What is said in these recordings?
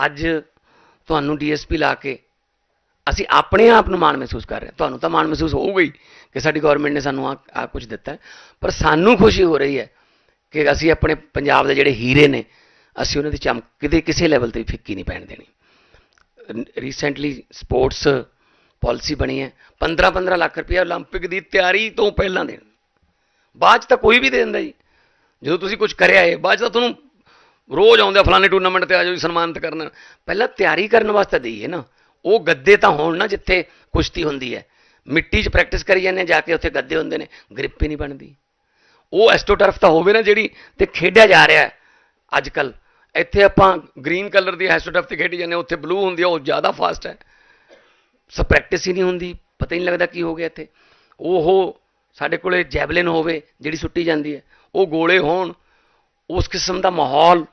ਅੱਜ ਤੁਹਾਨੂੰ ਡੀਐਸਪੀ ਲਾ ਕੇ ਅਸੀਂ ਆਪਣੇ ਆਪ ਨੂੰ ਮਾਣ ਮਹਿਸੂਸ ਕਰ ਰਹੇ ਹਾਂ ਤੁਹਾਨੂੰ ਤਾਂ ਮਾਣ ਮਹਿਸੂਸ ਹੋਊਗਾ ਹੀ ਕਿ ਸਾਡੀ ਗਵਰਨਮੈਂਟ ਨੇ ਸਾਨੂੰ ਆ ਆ ਕੁਝ ਦਿੱਤਾ ਹੈ। ਪਰ ਸਾਨੂੰ ਖੁਸ਼ੀ ਹੋ ਰਹੀ ਹੈ ਕਿ ਅਸੀਂ ਆਪਣੇ ਪੰਜਾਬ ਦੇ ਜਿਹੜੇ ਹੀਰੇ ਨੇ ਅਸੀਂ ਉਹਨਾਂ ਦੀ ਚਮਕ ਕਿਤੇ ਕਿਸੇ ਲੈਵਲ ਤੇ ਵੀ ਫਿੱਕੀ ਨਹੀਂ ਪੈਣ ਦੇਣੀ ਰੀਸੈਂਟਲੀ ਸਪੋਰਟਸ ਪਾਲਿਸੀ ਬਣੀ ਹੈ 15-15 ਲੱਖ ਰੁਪਏ 올림픽 ਦੀ ਤਿਆਰੀ ਤੋਂ ਪਹਿਲਾਂ ਦੇਣ ਬਾਅਦ 'ਚ ਤਾਂ ਕੋਈ ਵੀ ਦੇ ਦਿੰਦਾ ਜੀ ਜਦੋਂ ਤੁਸੀਂ ਕੁਝ ਕਰਿਆ ਹੈ ਬਾਅਦ 'ਚ ਤਾਂ ਤੁਹਾਨੂੰ ਰੋਜ਼ ਆਉਂਦੇ ਆ ਫਲਾਣੇ ਟੂਰਨਾਮੈਂਟ ਤੇ ਆ ਜਾਓ ਜੀ ਸਨਮਾਨਿਤ ਕਰਨ। ਪਹਿਲਾਂ ਤਿਆਰੀ ਕਰਨ ਵਾਸਤੇ ਦਈਏ ਨਾ। ਉਹ ਗੱਦੇ ਤਾਂ ਹੋਣ ਨਾ ਜਿੱਥੇ ਕੁਸ਼ਤੀ ਹੁੰਦੀ ਹੈ। ਮਿੱਟੀ 'ਚ ਪ੍ਰੈਕਟਿਸ ਕਰੀ ਜਾਂਦੇ ਆ, ਜਾ ਕੇ ਉੱਥੇ ਗੱਦੇ ਹੁੰਦੇ ਨੇ। ਗ੍ਰਿਪ ਹੀ ਨਹੀਂ ਬਣਦੀ। ਉਹ ਐਸਟੋਟਰਫ ਤਾਂ ਹੋਵੇ ਨਾ ਜਿਹੜੀ ਤੇ ਖੇਡਿਆ ਜਾ ਰਿਹਾ ਅੱਜ ਕੱਲ ਇੱਥੇ ਆਪਾਂ ਗ੍ਰੀਨ ਕਲਰ ਦੀ ਐਸਟੋਟਰਫ ਤੇ ਖੇਡੀ ਜਾਂਦੇ ਹਾਂ, ਉੱਥੇ ਬਲੂ ਹੁੰਦੀ ਆ ਉਹ ਜ਼ਿਆਦਾ ਫਾਸਟ ਹੈ। ਸੋ ਪ੍ਰੈਕਟਿਸ ਹੀ ਨਹੀਂ ਹੁੰਦੀ ਪਤਾ ਹੀ ਨਹੀਂ ਲੱਗਦਾ ਕੀ ਹੋ ਗਿਆ ਇੱਥੇ। ਉਹ ਸਾਡੇ ਕੋਲੇ ਜੈਵਲਿਨ ਹੋਵੇ ਜਿਹੜੀ ਸੁੱਟੀ ਜਾਂਦੀ ਹੈ ਉਹ ਗੋਲੇ ਹੋਣ ਉਸ ਕਿਸਮ ਦਾ ਮਾਹੌਲ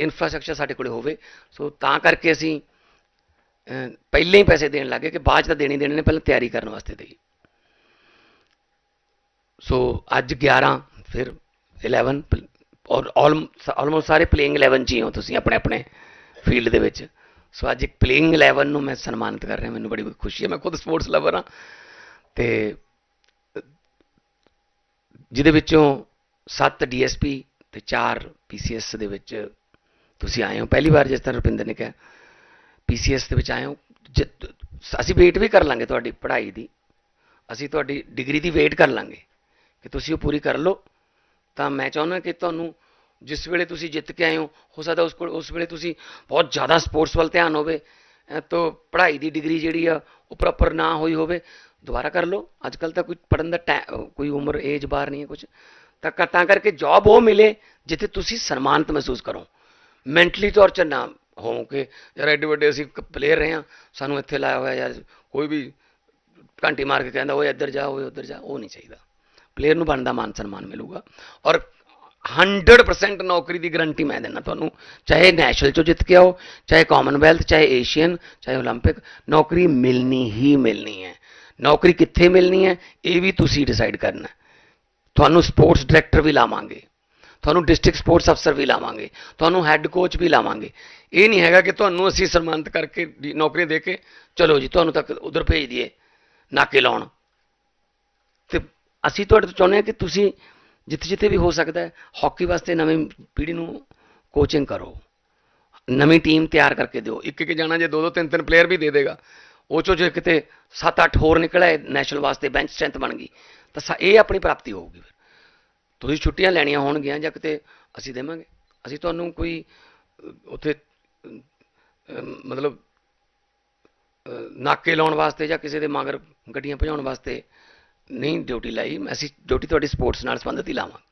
ਇਨਫਰਾਸਟ੍ਰਕਚਰ ਸਾਡੇ ਕੋਲੇ ਹੋਵੇ। ਸੋ ਤਾਂ ਕਰਕੇ ਅਸੀਂ ਪਹਿਲਾਂ ਹੀ ਪੈਸੇ ਦੇਣ ਲੱਗੇ ਕਿ ਬਾਅਦ 'ਚ ਤਾਂ ਦੇਣੇ ਦੇਣੇ ਨੇ, ਪਹਿਲਾਂ ਤਿਆਰੀ ਕਰਨ ਵਾਸਤੇ ਦੇਈ ਸੋ ਅੱਜ 11 ਫਿਰ 11 ਪਲ- ਔਰ ਆਲਮੋਸਟ ਸਾਰੇ ਪਲੇਇੰਗ 11 ਚ ਹੀ ਹੋ ਤੁਸੀਂ ਆਪਣੇ ਆਪਣੇ ਫੀਲਡ ਦੇ ਵਿੱਚ। ਸੋ ਅੱਜ ਇੱਕ ਪਲੇਇੰਗ 11 ਨੂੰ ਮੈਂ ਸਨਮਾਨਿਤ ਕਰ ਰਿਹਾ, ਮੈਨੂੰ ਬੜੀ ਖੁਸ਼ੀ ਹੈ, ਮੈਂ ਖੁਦ ਸਪੋਰਟਸ ਲਵਰ ਹਾਂ। ਤੇ ਜਿਹਦੇ ਵਿੱਚੋਂ 7 ਡੀਐਸਪੀ ਤੇ 4 ਪੀਸੀਐਸ ਦੇ ਵਿੱਚ ਤੁਸੀਂ ਆਏ ਹੋ, ਪਹਿਲੀ ਵਾਰ ਜਿਸ ਤਰ੍ਹਾਂ ਰੁਪਿੰਦਰ ਨੇ ਕਿਹਾ ਪੀਸੀਐਸ ਦੇ ਵਿੱਚ ਆਏ ਹੋ, ਜਿ- ਅਸੀਂ ਵੇਟ ਵੀ ਕਰ ਲਾਂਗੇ ਤੁਹਾਡੀ ਪੜ੍ਹਾਈ ਦੀ, ਅਸੀਂ ਤੁਹਾਡੀ ਡਿਗਰੀ ਦੀ ਵੇਟ ਕਰ ਲਾਂਗੇ, ਕਿ ਤੁਸੀਂ ਉਹ ਪੂਰੀ ਕਰ ਲਓ, ਤਾਂ ਮੈਂ ਚਾਹੁੰਦਾ ਕਿ ਤੁਹਾਨੂੰ ਜਿਸ ਵੇਲੇ ਤੁਸੀਂ ਜਿੱਤ ਕੇ ਆਏ ਹੋ ਹੋ ਸਕਦਾ ਉਸ ਕੋਲ, ਉਸ ਵੇਲੇ ਤੁਸੀਂ ਬਹੁਤ ਜ਼ਿਆਦਾ ਸਪੋਰਟਸ ਵੱਲ ਧਿਆਨ ਹੋਵੇ ਅਹ ਤੋਂ ਪੜ੍ਹਾਈ ਦੀ ਡਿਗਰੀ ਜਿਹੜੀ ਆ, ਉਹ ਪ੍ਰੋਪਰ ਨਾ ਹੋਈ ਹੋਵੇ, ਦੁਬਾਰਾ ਕਰ ਲਓ ਅੱਜ ਕੱਲ ਤਾਂ ਕੋਈ ਪੜਨ ਦਾ ਟੈ- ਕੋਈ ਉਮਰ ਏਜ ਬਾਰ ਨਹੀਂ ਹੈ ਕੁਝ ਤਾਂ ਕਰ- ਤਾਂ ਕਰਕੇ ਜੌਬ ਉਹ ਮਿਲੇ, ਜਿੱਥੇ ਤੁਸੀਂ ਸਨਮਾਨਿਤ ਮਹਿਸੂਸ ਕਰੋ। ਮੈਂਟਲੀ ਤੌਰ 'ਚ ਨਾ ਹੋ ਕਿ ਯਾਰ ਐਡੇ ਵੱਡੇ ਅਸੀਂ ਪਲੇਅਰ ਰਹੇ ਹਾਂ ਸਾਨੂੰ ਇੱਥੇ ਲਾਇਆ ਹੋਇਆ ਯਾਰ ਕੋਈ ਵੀ ਘੰਟੀ ਮਾਰ ਕੇ ਕਹਿੰਦਾ ਓਏ ਇੱਧਰ ਜਾ ਓਏ ਉੱਧਰ ਜਾ ਉਹ ਨਹੀਂ ਚਾਹੀਦਾ ਪਲੇਅਰ ਨੂੰ ਬਣਦਾ ਮਾਨ ਸਨਮਾਨ ਮਿਲੂਗਾ ਔਰ 100% ਨੌਕਰੀ ਦੀ ਗਾਰੰਟੀ ਮੈਂ ਦਿੰਦਾ ਤੁਹਾਨੂੰ ਚਾਹੇ ਨੈਸ਼ਨਲ ਚੋਂ ਜਿੱਤ ਕੇ ਆਓ ਚਾਹੇ ਕਾਮਨਵੈਲਥ ਚਾਹੇ ਏਸ਼ੀਅਨ ਚਾਹੇ 올림픽 ਨੌਕਰੀ ਮਿਲਣੀ ਹੀ ਮਿਲਣੀ ਹੈ ਨੌਕਰੀ ਕਿੱਥੇ ਮਿਲਣੀ ਹੈ ਇਹ ਵੀ ਤੁਸੀਂ ਡਿਸਾਈਡ ਕਰਨਾ ਹੈ। ਤੁਹਾਨੂੰ ਸਪੋਰਟਸ ਡਾਇਰੈਕਟਰ ਵੀ ਲਾਵਾਂਗੇ ਤੁਹਾਨੂੰ ਡਿਸਟ੍ਰਿਕਟ ਸਪੋਰਟਸ ਅਫਸਰ ਵੀ ਲਾਵਾਂਗੇ, ਤੁਹਾਨੂੰ ਹੈੱਡ ਕੋਚ ਵੀ ਲਾਵਾਂਗੇ। ਇਹ ਨਹੀਂ ਹੈਗਾ ਕਿ ਤੁਹਾਨੂੰ ਅਸੀਂ ਸਨਮਾਨਿਤ ਕਰਕੇ ਦੀ ਨੌਕਰੀ ਦੇ ਕੇ, ਚਲੋ ਜੀ, ਤੁਹਾਨੂੰ ਤੱਕ ਉਧਰ ਭੇਜ ਦਈਏ, ਨਾਕੇ ਲਾਉਣ। ਤੇ ਅਸੀਂ ਤੁਹਾਡੇ ਤੋਂ ਚਾਹੁੰਦੇ ਹਾਂ ਕਿ ਤੁਸੀਂ ਜਿੱਥੇ ਜਿੱਥੇ ਵੀ ਹੋ ਸਕਦਾ ਹੈ ਹਾਕੀ ਵਾਸਤੇ ਨਵੀਂ ਪੀੜ੍ਹੀ ਨੂੰ ਕੋਚਿੰਗ ਕਰੋ। ਨਵੀਂ ਟੀਮ ਤਿਆਰ ਕਰਕੇ ਦਿਓ। ਇੱਕ ਇੱਕ ਜਾਣਾ ਜੇ ਦੋ ਦੋ ਤਿੰਨ ਤਿੰਨ ਪਲੇਅਰ ਵੀ ਦੇ ਦੇਗਾ, ਉਹ ਚੋਂ ਜੇ ਕਿਤੇ 7-8 ਹੋਰ ਨਿਕਲੇ ਨੈਸ਼ਨਲ ਵਾਸਤੇ ਬੈਂਚ ਸਟਰੈਂਥ ਬਣ ਗਈ, ਤਾਂ ਇਹ ਆਪਣੀ ਪ੍ਰਾਪਤੀ ਹੋਊਗੀ ਫਿਰ। ਤੁਸੀਂ ਛੁੱਟੀਆਂ ਲੈਣੀਆਂ ਹੋਣਗੀਆਂ ਜਾਂ ਕਿਤੇ ਅਸੀਂ ਦੇਵਾਂਗੇ। ਅਸੀਂ ਤੁਹਾਨੂੰ ਕੋਈ ਉੱਥੇ ਮਤਲਬ ਨਾਕੇ ਲਾਉਣ ਵਾਸਤੇ ਜਾਂ ਕਿਸੇ ਦੇ ਮਗਰ ਗੱਡੀਆਂ ਭਜਾਉਣ ਵਾਸਤੇ ਨਹੀਂ ਡਿਊਟੀ ਲਾਈ। ਅਸੀਂ ਡਿਊਟੀ ਤੁਹਾਡੀ ਸਪੋਰਟਸ ਨਾਲ ਸੰਬੰਧਿਤ ਹੀ ਲਾਵਾਂਗੇ।